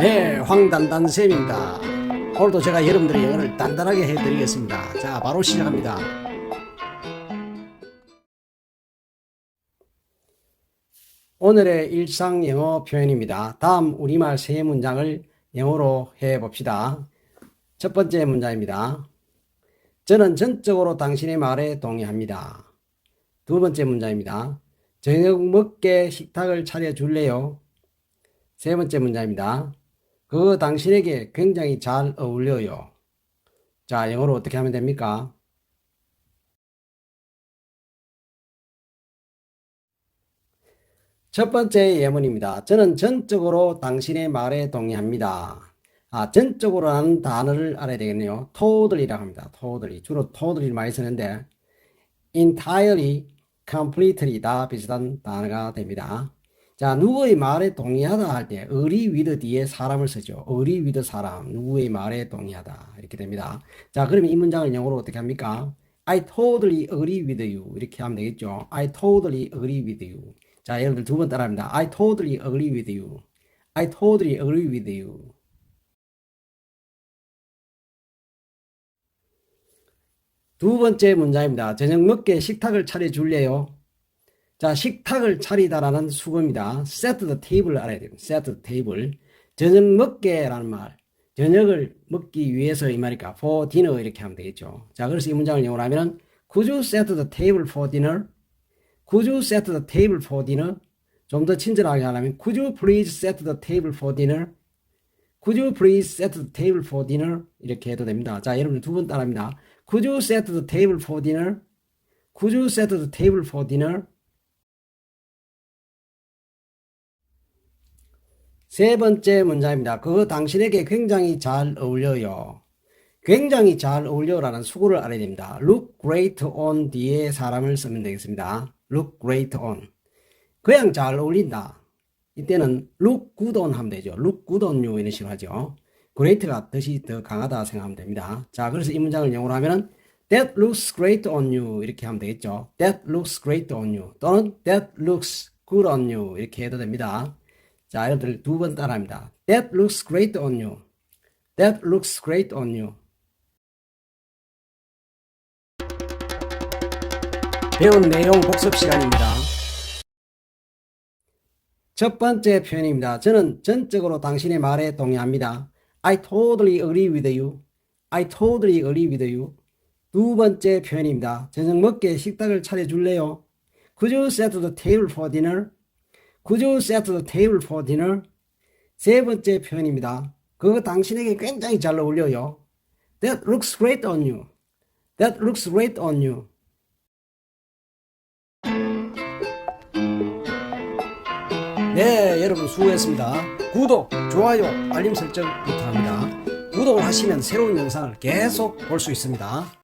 네, 황단단 쌤입니다. 오늘도 제가 여러분들의 영어를 단단하게 해드리겠습니다. 자, 바로 시작합니다. 오늘의 일상 영어 표현입니다. 다음 우리말 세 문장을 영어로 해봅시다. 첫 번째 문장입니다. 저는 전적으로 당신의 말에 동의합니다. 두 번째 문장입니다. 저녁 먹게 식탁을 차려줄래요? 세 번째 문장입니다. 그거 당신에게 굉장히 잘 어울려요. 자, 영어로 어떻게 하면 됩니까? 첫 번째 예문입니다. 저는 전적으로 당신의 말에 동의합니다. 아, 전적으로라는 단어를 알아야 되겠네요. totally라고 합니다. totally. 주로 totally를 많이 쓰는데 entirely, completely 다 비슷한 단어가 됩니다. 자, 누구의 말에 동의하다 할때 agree with 뒤에 사람을 쓰죠. agree with 사람, 누구의 말에 동의하다 이렇게 됩니다. 자, 그러면 이 문장을 영어로 어떻게 합니까? I totally agree with you 이렇게 하면 되겠죠. I totally agree with you. 자, 여러분들 두 번 따라합니다. I totally agree with you. I totally agree with you. 두 번째 문장입니다. 저녁 먹게 식탁을 차려줄래요? 자, 식탁을 차리다라는 수거입니다. set the table을 알아야 돼요. set the table. 저녁 먹게라는 말. 저녁을 먹기 위해서 이 말이니까 for dinner 이렇게 하면 되겠죠. 자, 그래서 이 문장을 영어로 하면은 Could you set the table for dinner? Could you set the table for dinner? 좀 더 친절하게 하려면 Could you please set the table for dinner? Could you please set the table for dinner? 이렇게 해도 됩니다. 자, 여러분 두 번 따라합니다. Could you set the table for dinner? Could you set the table for dinner? 세 번째 문장입니다. 그거 당신에게 굉장히 잘 어울려요. 굉장히 잘 어울려라는 수고를 알아야 됩니다. look great on 뒤에 사람을 쓰면 되겠습니다. look great on. 그냥 잘 어울린다. 이때는 look good on 하면 되죠. look good on you 이런 식으로 하죠. great가 뜻이 더 강하다 생각하면 됩니다. 자, 그래서 이 문장을 영어로 하면은 that looks great on you 이렇게 하면 되겠죠. that looks great on you 또는 that looks good on you 이렇게 해도 됩니다. 자, 여러분들 두 번 따라합니다. That looks great on you. That looks great on you. 배운 내용 복습 시간입니다. 첫 번째 표현입니다. 저는 전적으로 당신의 말에 동의합니다. I totally agree with you. I totally agree with you. 두 번째 표현입니다. 저녁 먹게 식탁을 차려줄래요? Could you set the table for dinner? Could you set the table for dinner? 세 번째 표현입니다. 그거 당신에게 굉장히 잘 어울려요. That looks great on you. That looks great on you. 네, 여러분 수고했습니다. 구독, 좋아요, 알림 설정 부탁합니다. 구독을 하시면 새로운 영상을 계속 볼 수 있습니다.